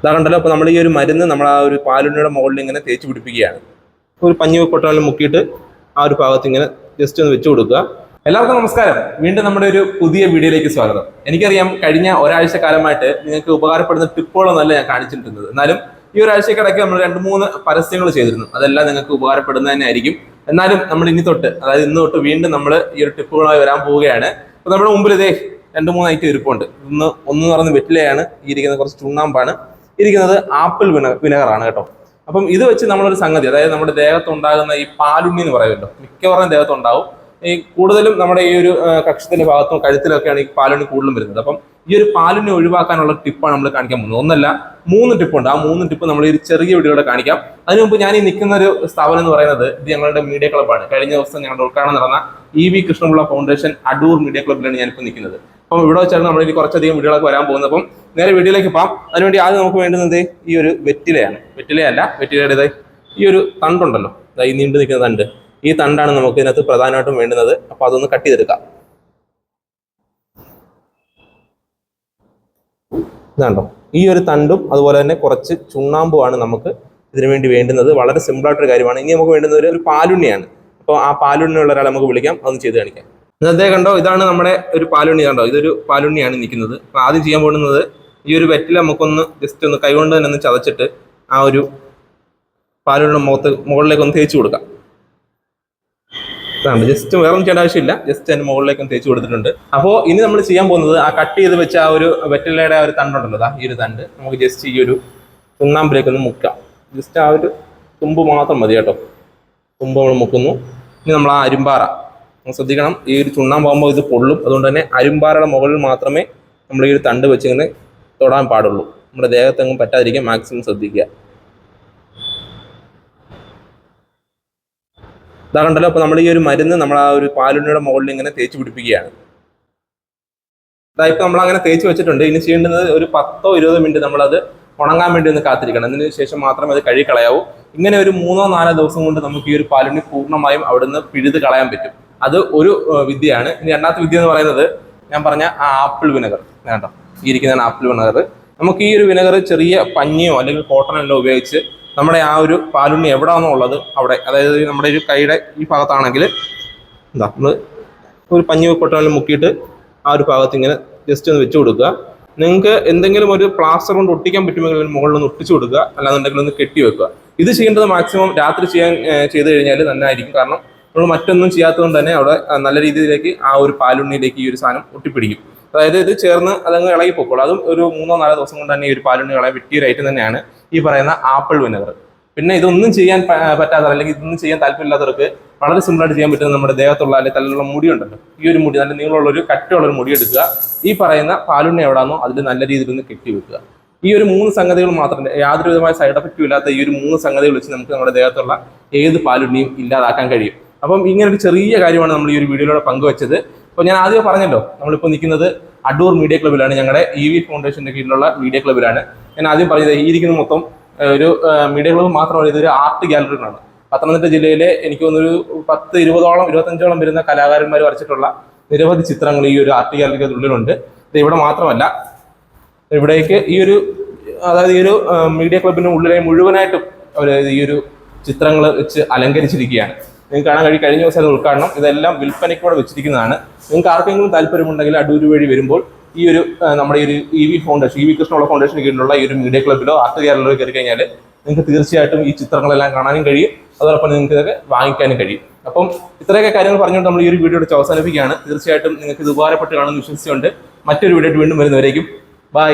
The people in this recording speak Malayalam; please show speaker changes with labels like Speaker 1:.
Speaker 1: ഇതാ കണ്ടല്ലോ അപ്പോൾ നമ്മൾ ഈ ഒരു മരുന്ന് നമ്മൾ ആ ഒരു പാലുണ്ണിയുടെ മുകളിൽ ഇങ്ങനെ തേച്ച് പിടിപ്പിക്കുകയാണ്. ഒരു പഞ്ഞു കൊട്ടാലും മുക്കിയിട്ട് ആ ഒരു ഭാഗത്ത് ഇങ്ങനെ ജസ്റ്റ് ഒന്ന് വെച്ച് കൊടുക്കുക. എല്ലാവർക്കും നമസ്കാരം. വീണ്ടും നമ്മുടെ ഒരു പുതിയ വീഡിയോയിലേക്ക് സ്വാഗതം. എനിക്കറിയാം കഴിഞ്ഞ ഒരാഴ്ച കാലമായിട്ട് നിങ്ങൾക്ക് ഉപകാരപ്പെടുന്ന ടിപ്പുകളൊന്നല്ല ഞാൻ കാണിച്ചിട്ടുള്ളത്. എന്നാലും ഈ ഒരാഴ്ചക്കിടയ്ക്ക് നമ്മൾ രണ്ട് മൂന്ന് പരസ്യങ്ങൾ ചെയ്തിരുന്നു. അതെല്ലാം നിങ്ങൾക്ക് ഉപകാരപ്പെടുന്നത് തന്നെ ആയിരിക്കും. എന്നാലും നമ്മൾ ഇനി തൊട്ട് അതായത് ഇന്ന് തൊട്ട് വീണ്ടും നമ്മൾ ഈ ഒരു ടിപ്പുകളായി വരാൻ പോവുകയാണ്. അപ്പോൾ നമ്മുടെ മുമ്പിൽ ഇതേ രണ്ട് മൂന്ന് ഐറ്റം ഇരിപ്പുണ്ട്. ഒന്ന് ഒന്ന് പറഞ്ഞ് വെറ്റിലയാണ് ഈ ഇരിക്കുന്ന കുറച്ച് ചുണ്ണാമ്പാണ്. ഇരിക്കുന്നത് ആപ്പിൾ വിന വിനെഗറാണ് കേട്ടോ. അപ്പം ഇത് വെച്ച് നമ്മളൊരു സംഗതി അതായത് നമ്മുടെ ദേഹത്തുണ്ടാകുന്ന ഈ പാലുണ്ണി എന്ന് പറയുമല്ലോ മിക്കവാറും ദേഹത്തുണ്ടാവും. ഈ കൂടുതലും നമ്മുടെ ഈ ഒരു കക്ഷത്തിന്റെ ഭാഗത്തും കഴുത്തിലൊക്കെയാണ് ഈ പാലുണ്ണി കൂടുതലും വരുന്നത്. അപ്പം ഈ ഒരു പാലിനെ ഒഴിവാക്കാനുള്ള ടിപ്പാണ് നമ്മൾ കാണിക്കാൻ പോകുന്നത്. ഒന്നല്ല മൂന്ന് ടിപ്പുണ്ട്. ആ മൂന്ന് ടിപ്പ് നമ്മൾ ഒരു ചെറിയ വീഡിയോയുടെ കാണിക്കാം. അതിനു മുമ്പ് ഞാൻ ഈ നിൽക്കുന്ന ഒരു സ്ഥാപനം എന്ന് പറയുന്നത് ഇത് ഞങ്ങളുടെ മീഡിയ ക്ലബ്ബാണ്. കഴിഞ്ഞ ദിവസം ഞങ്ങളുടെ ഉദ്ഘാടനം നടന്ന E V Krishna Pillai foundation Adoor media ക്ലബ്ബിലാണ് ഞാനിപ്പോൾ നിൽക്കുന്നത്. അപ്പം ഇവിടെ വെച്ചാണ് നമ്മൾ ഇനി കുറച്ചധികം വീഡിയോകളൊക്കെ വരാൻ പോകുന്നത്. അപ്പം നേരെ വീഡിയോയിലേക്ക് പോകാം. അതിനുവേണ്ടി ആദ്യം നമുക്ക് വേണ്ടുന്നത് ഈ ഒരു വെറ്റിലയാണ്. വെറ്റിലയല്ല വെറ്റിലയുടെ ഈ ഒരു തണ്ടുണ്ടല്ലോ. ഈ നീണ്ടു നിൽക്കുന്ന തണ്ട്. ഈ തണ്ടാണ് നമുക്ക് ഇതിനകത്ത് പ്രധാനമായിട്ടും വേണ്ടുന്നത്. അപ്പോൾ അതൊന്ന് കട്ട് ചെയ്തെടുക്കാം. ഇതാണ്ടോ ഈ ഒരു തണ്ടും അതുപോലെ തന്നെ കുറച്ച് ചുണ്ണാമ്പുമാണ് നമുക്ക് ഇതിനു വേണ്ടി വേണ്ടുന്നത്. വളരെ സിമ്പിൾ ആയിട്ടൊരു കാര്യമാണ്. ഇനി നമുക്ക് വേണ്ടുന്നത് ഒരു- ഒരു പാലുണ്ണിയാണ്. അപ്പോൾ ആ പാലുണ്ണിയുള്ള ഒരാളെ നമുക്ക് വിളിക്കാം. അതൊന്ന് ചെയ്ത് കാണിക്കാം. ഇന്നത്തെ കണ്ടോ ഇതാണ് നമ്മുടെ ഒരു പാലുണ്ണി കണ്ടോ? ഇതൊരു പാലുണ്ണിയാണ് നിൽക്കുന്നത്. അപ്പോൾ ആദ്യം ചെയ്യാൻ പോകുന്നത് ഈ ഒരു വെറ്റിൽ നമുക്കൊന്ന് ജസ്റ്റ് ഒന്ന് കൈകൊണ്ട് തന്നെ ഒന്ന് ചതച്ചിട്ട് ആ ഒരു പാലുണ്ണി മുഖത്ത് മുകളിലേക്ക് ഒന്ന് തേച്ച് കൊടുക്കാം. ഇതാണ്. ജസ്റ്റ് വേറെ ഒന്നും ചെയ്യേണ്ട ആവശ്യമില്ല. ജസ്റ്റ് അതിന് മുകളിലേക്കും തേച്ച് കൊടുത്തിട്ടുണ്ട്. അപ്പോൾ ഇനി നമ്മൾ ചെയ്യാൻ പോകുന്നത് ആ കട്ട് ചെയ്ത് വെച്ച ആ ഒരു വെറ്റിലയുടെ ആ ഒരു തണ്ടുണ്ടല്ലോ. ഈ ഒരു തണ്ട്. നമുക്ക് ജസ്റ്റ് ഈ ഒരു തുന്നാമ്പിലേക്ക് ഒന്ന് മുക്കാം. ജസ്റ്റ് ആ ഒരു തുമ്പ് മാത്രം മതി കേട്ടോ. തുമ്പ് നമ്മൾ മുക്കുന്നു. ഇനി നമ്മൾ ആ അരുമ്പാറ ശ്രദ്ധിക്കണം. ഈ ഒരു ചുണ്ണാമ്പാകുമ്പോൾ ഇത് പൊള്ളും. അതുകൊണ്ട് തന്നെ അരുമ്പാറയുടെ മുകളിൽ മാത്രമേ നമ്മൾ ഈ ഒരു തണ്ട് വെച്ചിങ്ങനെ തൊടാൻ പാടുള്ളൂ. നമ്മുടെ ദേഹത്തെങ്ങും പറ്റാതിരിക്കാൻ മാക്സിമം ശ്രദ്ധിക്കുക. ഇതാ കണ്ടല്ലോ അപ്പോൾ നമ്മൾ ഈ ഒരു മരുന്ന് നമ്മൾ ആ ഒരു പാലുണ്ണിയുടെ മുകളിൽ ഇങ്ങനെ തേച്ച് പിടിപ്പിക്കുകയാണ്. ഇതായിപ്പോൾ നമ്മൾ അങ്ങനെ തേച്ച് വെച്ചിട്ടുണ്ട്. ഇനി ചെയ്യേണ്ടത് ഒരു പത്തോ ഇരുപതോ മിനിറ്റ് നമ്മളത് ഉണങ്ങാൻ വേണ്ടി ഒന്ന് കാത്തിരിക്കണം. അതിന് ശേഷം മാത്രമേ അത് കഴുകി കളയാവൂ ഇങ്ങനെ ഒരു മൂന്നോ നാലോ ദിവസം കൊണ്ട് നമുക്ക് ഈ ഒരു പാലുണ്ണി പൂർണമായും അവിടുന്ന് പിഴുത് കളയാൻ പറ്റും. അത് ഒരു വിദ്യയാണ്. ഇനി രണ്ടാമത്തെ വിദ്യ എന്ന് പറയുന്നത് ഞാൻ പറഞ്ഞ ആ ആപ്പിൾ വിനെഗർ. കേട്ടോ ഈ ഇരിക്കുന്നതാണ് ആപ്പിൾ വിനെഗർ. നമുക്ക് ഈ ഒരു വിനെഗർ ചെറിയ പഞ്ഞിയോ അല്ലെങ്കിൽ കോട്ടണോ എല്ലാം ഉപയോഗിച്ച് നമ്മുടെ ആ ഒരു പാലുണ്ണി എവിടെയാണോ ഉള്ളത് അവിടെ അതായത് നമ്മുടെ ഒരു കൈയുടെ ഈ ഭാഗത്താണെങ്കിൽ എന്താ നമ്മൾ ഒരു പഞ്ഞി കൊട്ടാലും മുക്കിയിട്ട് ആ ഒരു ഭാഗത്ത് ഇങ്ങനെ ജസ്റ്റ് ഒന്ന് വെച്ച് കൊടുക്കുക. നിങ്ങൾക്ക് എന്തെങ്കിലും ഒരു പ്ലാസ്റ്റർ കൊണ്ട് ഒട്ടിക്കാൻ പറ്റുമെങ്കിൽ മുകളിൽ ഒന്ന് ഒട്ടിച്ചു കൊടുക്കുക. അല്ലാന്നുണ്ടെങ്കിൽ ഒന്ന് കെട്ടി വെക്കുക. ഇത് ചെയ്യേണ്ടത് മാക്സിമം രാത്രി ചെയ്യാൻ ചെയ്തു കഴിഞ്ഞാൽ നന്നായിരിക്കും കാരണം നമ്മൾ മറ്റൊന്നും ചെയ്യാത്തതുകൊണ്ട് തന്നെ അവിടെ നല്ല രീതിയിലേക്ക് ആ ഒരു പാലുണ്ണിയിലേക്ക് ഈ ഒരു സാധനം ഒട്ടിപ്പിടിക്കും. അതായത് ഇത് ചേർന്ന് അതങ്ങ് ഇളകി പൊക്കോളും അതും ഒരു മൂന്നോ നാലോ ദിവസം കൊണ്ട് തന്നെ ഈ ഒരു പാലുണ്ണി കളയാൻ പറ്റിയ ഒരു ഐറ്റം തന്നെയാണ്. ഈ പറയുന്ന ആപ്പിൾ വിനഗർ. പിന്നെ ഇതൊന്നും ചെയ്യാൻ പറ്റാത്ത അല്ലെങ്കിൽ ഇതൊന്നും ചെയ്യാൻ താല്പര്യമില്ലാത്തവർക്ക് വളരെ സിമ്പിളായിട്ട് ചെയ്യാൻ പറ്റുന്ന നമ്മുടെ ദേഹത്തുള്ള അല്ലെങ്കിൽ തലയിലുള്ള മുടി ഉണ്ടല്ലോ ഈ ഒരു മുടി നല്ല നീളമുള്ള ഒരു കട്ടിയുള്ള ഒരു മുടി എടുക്കുക. ഈ പറയുന്ന പാലുണ്ണ എവിടാന്നോ അതിൽ നല്ല രീതിയിൽ ഒന്ന് കെട്ടി വെക്കുക. ഈ ഒരു മൂന്ന് സംഗതികൾ മാത്രം യാതൊരുവിധമായ സൈഡ് എഫക്റ്റും ഇല്ലാത്ത ഈ ഒരു മൂന്ന് സംഗതികൾ വെച്ച് നമുക്ക് നമ്മുടെ ദേഹത്തുള്ള ഏത് പാലുണ്ണിയും ഇല്ലാതാക്കാൻ കഴിയും. അപ്പം ഇങ്ങനെ ഒരു ചെറിയ കാര്യമാണ് നമ്മൾ ഈ ഒരു വീഡിയോയിലൂടെ പങ്കുവച്ചത്. അപ്പോൾ ഞാൻ ആദ്യം പറഞ്ഞല്ലോ നമ്മളിപ്പോൾ നിൽക്കുന്നത് അടൂർ മീഡിയ ക്ലബ്ബിലാണ്. ഞങ്ങളുടെ ഇ വി ഫൗണ്ടേഷന്റെ കീഴിലുള്ള മീഡിയ ക്ലബ്ബിലാണ്. ഞാൻ ആദ്യം പറഞ്ഞത് ഈ ഇരിക്കുന്ന മൊത്തം ഒരു മീഡിയ ക്ലബ് മാത്രമല്ല ഇതൊരു ആർട്ട് ഗാലറിയാണ് പത്തനംതിട്ട ജില്ലയിലെ എനിക്ക് തോന്നുന്നൊരു പത്ത് ഇരുപതോളം ഇരുപത്തഞ്ചോളം വരുന്ന കലാകാരന്മാർ വരച്ചിട്ടുള്ള നിരവധി ചിത്രങ്ങൾ ഈ ഒരു ആർട്ട് ഗാലറിക്കുള്ളിലുണ്ട് ഇത് ഇവിടെ മാത്രമല്ല ഇവിടേക്ക് ഈ ഒരു അതായത് ഈ ഒരു മീഡിയ ക്ലബിന് ഉള്ളിലെ മുഴുവനായിട്ടും അവർ ഈ ഒരു ചിത്രങ്ങൾ വെച്ച് അലങ്കരിച്ചിരിക്കുകയാണ്. നിങ്ങൾക്ക് കാണാൻ കഴിയും കഴിഞ്ഞ ദിവസം അത് ഉദ്ഘാടനം. ഇതെല്ലാം വിൽപ്പനയ്ക്കൂടെ വെച്ചിരിക്കുന്നതാണ്. നിങ്ങൾക്ക് ആർക്കെങ്കിലും താല്പര്യമുണ്ടെങ്കിൽ അടൂര് വഴി വരുമ്പോൾ ഈ ഒരു നമ്മുടെ ഈ ഒരു E V foundation E V Krishna Pillai ഫൗണ്ടേഷന് കീഴിലുള്ള ഈ ഒരു മീഡിയ ക്ലബിലോ ആർട്ട് ഗ്യാലറിയിലോ കയറി കഴിഞ്ഞാൽ നിങ്ങൾക്ക് തീർച്ചയായിട്ടും ഈ ചിത്രങ്ങളെല്ലാം കാണാനും കഴിയും. അതോടൊപ്പം നിങ്ങൾക്ക് ഇതൊക്കെ വാങ്ങിക്കാനും കഴിയും. അപ്പം ഇത്രയൊക്കെ കാര്യങ്ങൾ പറഞ്ഞുകൊണ്ട് നമ്മൾ ഈ ഒരു വീഡിയോ എടുത്ത് അവസാനിപ്പിക്കുകയാണ്. തീർച്ചയായിട്ടും നിങ്ങൾക്ക് ഇത് ഉപകാരപ്പെട്ട് കാണുമെന്ന് വിശ്വസിച്ചുകൊണ്ട് മറ്റൊരു വീഡിയോ വീണ്ടും വരുന്നവരേക്കും. ബൈ